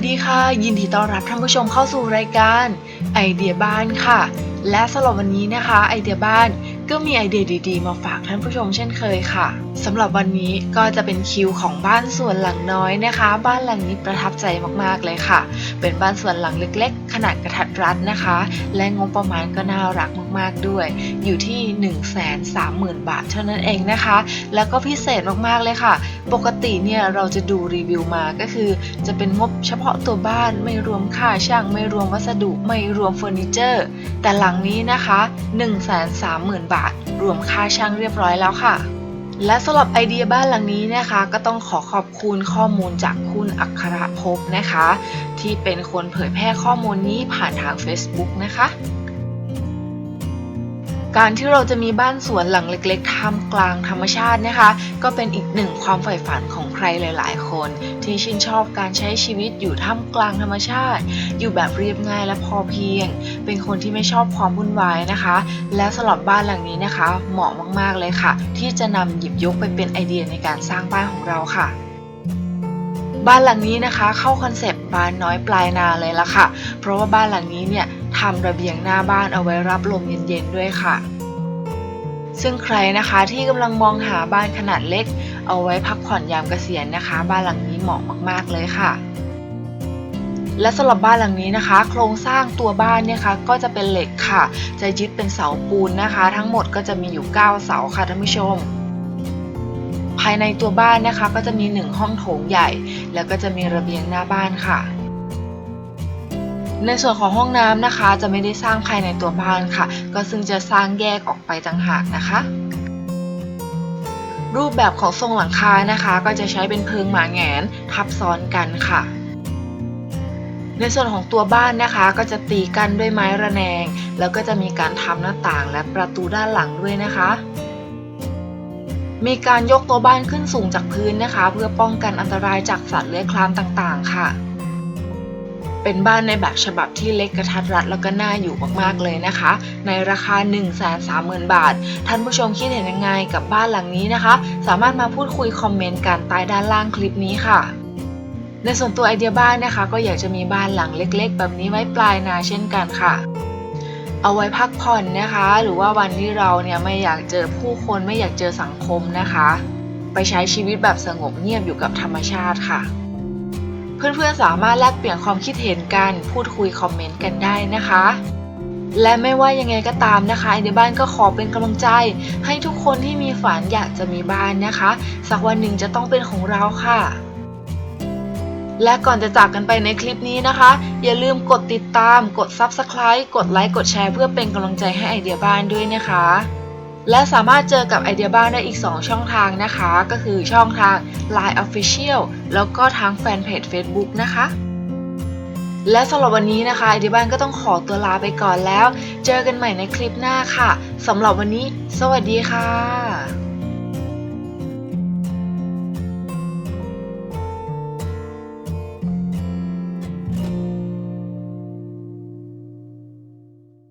วัสดีค่ะ ยินดีต้อนรับท่านผู้ชมเข้าสู่รายการไอเดียบ้านค่ะ และสำหรับวันนี้นะคะ ไอเดียบ้านก็มีไอเดียดีๆ มาฝากท่านผู้ชมเช่นเคยค่ะ สำหรับวันนี้ก็จะเป็นคิวของบ้านส่วนหลังน้อยนะคะ บ้านหลังนี้ประทับใจมากๆเลยค่ะ เป็นบ้านส่วนหลังเล็ก ๆ ขนาดกระทัดรัดนะคะ และงบประมาณก็น่ารักมากๆด้วย อยู่ที่ 1 3 0 0 0 0 บาทเท่านั้นเองนะคะ แล้วก็พิเศษมากๆเลยค่ะ ปกติเนี่ยเราจะดูรีวิวมาก็คือ จะเป็นงบเฉพาะตัวบ้านไม่รวมค่าช่างไม่รวมวัสดุไม่รวมเฟอร์นิเจอร์ แต่หลังนี้นะคะ 130,000 บาท รวมค่าช่างเรียบร้อยแล้วค่ะ และสำหรับไอเดียบ้านหลังนี้นะคะ ก็ต้องขอขอบคุณข้อมูลจากคุณอัครภพนะคะ ที่เป็นคนเผยแพร่ข้อมูลนี้ผ่านทาง Facebook นะคะ การที่เราจะมีบ้านสวนหลังเล็กๆท่ามกลางธรรมชาตินะคะ ก็เป็นอีกหนึ่งความใฝ่ฝันของใครหลาย ๆ คน ที่ชื่นชอบการใช้ชีวิตอยู่ท่ามกลางธรรมชาติ อยู่แบบเรียบง่ายและพอเพียง เป็นคนที่ไม่ชอบความวุ่นวายนะคะ และสำหรับบ้านหลังนี้นะคะ เหมาะมากๆเลยค่ะ ที่จะนำหยิบยกไปเป็นไอเดียในการสร้างบ้านของเราค่ะบ้านหลังนี้นะคะเข้าคอนเซปต์บ้านน้อยปลายนาเลยละค่ะ เพราะว่าบ้านหลังนี้เนี่ย ทำระเบียงหน้าบ้านเอาไว้รับลมเย็นๆด้วยค่ะ ซึ่งใครนะคะที่กำลังมองหาบ้านขนาดเล็ก เอาไว้พักผ่อนยามเกษียณนะคะ บ้านหลังนี้เหมาะมากๆเลยค่ะ และสำหรับบ้านหลังนี้นะคะ โครงสร้างตัวบ้านเนี่ยคะก็จะเป็นเหล็กค่ะ จะยึดเป็นเสาปูนนะคะ ทั้งหมดก็จะมีอยู่ 9 เสาค่ะท่านผู้ชมภายในตัวบ้านนะคะก็จะมีหนึ่งห้องโถงใหญ่ แล้วก็จะมีระเบียงหน้าบ้านค่ะ ในส่วนของห้องน้ำนะคะ จะไม่ได้สร้างภายในตัวบ้านค่ะ ก็ซึ่งจะสร้างแยกออกไปต่างหากนะคะ รูปแบบของทรงหลังคานะคะ ก็จะใช้เป็นเพิงหมาแหงนทับซ้อนกันค่ะ ในส่วนของตัวบ้านนะคะ ก็จะตีกันด้วยไม้ระแนง แล้วก็จะมีการทำหน้าต่างและประตูด้านหลังด้วยนะคะมีการยกตัวบ้านขึ้นสูงจากพื้นนะคะ เพื่อป้องกันอันตรายจากสัตว์เลื้อยคลานต่างๆ ค่ะ เป็นบ้านในแบบฉบับที่เล็กกระทัดรัดแล้วก็น่าอยู่มากๆเลยนะคะ ในราคา 1 3 0 0 0 0 บาท ท่านผู้ชมคิดเห็นยังไงกับบ้านหลังนี้นะคะ สามารถมาพูดคุยคอมเมนต์กันใต้ด้านล่างคลิปนี้ค่ะในส่วนตัวไอเดียบ้านนะคะ ก็อยากจะมีบ้านหลังเล็ก ๆ แบบนี้ไว้ปลายนาเช่นกันค่ะ เอาไว้พักผ่อนนะคะ หรือว่าวันที่เราเนี่ยไม่อยากเจอผู้คนไม่อยากเจอสังคมนะคะ ไปใช้ชีวิตแบบสงบเงียบอยู่กับธรรมชาติค่ะ เพื่อนๆสามารถแลกเปลี่ยนความคิดเห็นกัน พูดคุยคอมเมนต์กันได้นะคะ และไม่ว่ายังไงก็ตามนะคะไอเดียบ้านก็ขอเป็นกำลังใจ ให้ทุกคนที่มีฝันอยากจะมีบ้านนะคะ สักวันหนึ่งจะต้องเป็นของเราค่ะ และก่อนจะจากกันไปในคลิปนี้นะคะ อย่าลืมกดติดตาม กด Subscribe กดไลค์กดแชร์เพื่อเป็นกำลังใจให้ไอเดียบ้านด้วยนะคะ และสามารถเจอกับไอเดียบ้านได้อีก 2 ช่องทางนะคะ ก็คือช่องทาง Line Official แล้วก็ทางแฟนเพจ Facebook นะคะ และสำหรับวันนี้นะคะไอเดียบ้านก็ต้องขอตัวลาไปก่อนแล้ว เจอกันใหม่ในคลิปหน้าค่ะสำหรับวันนี้ สวัสดีค่ะ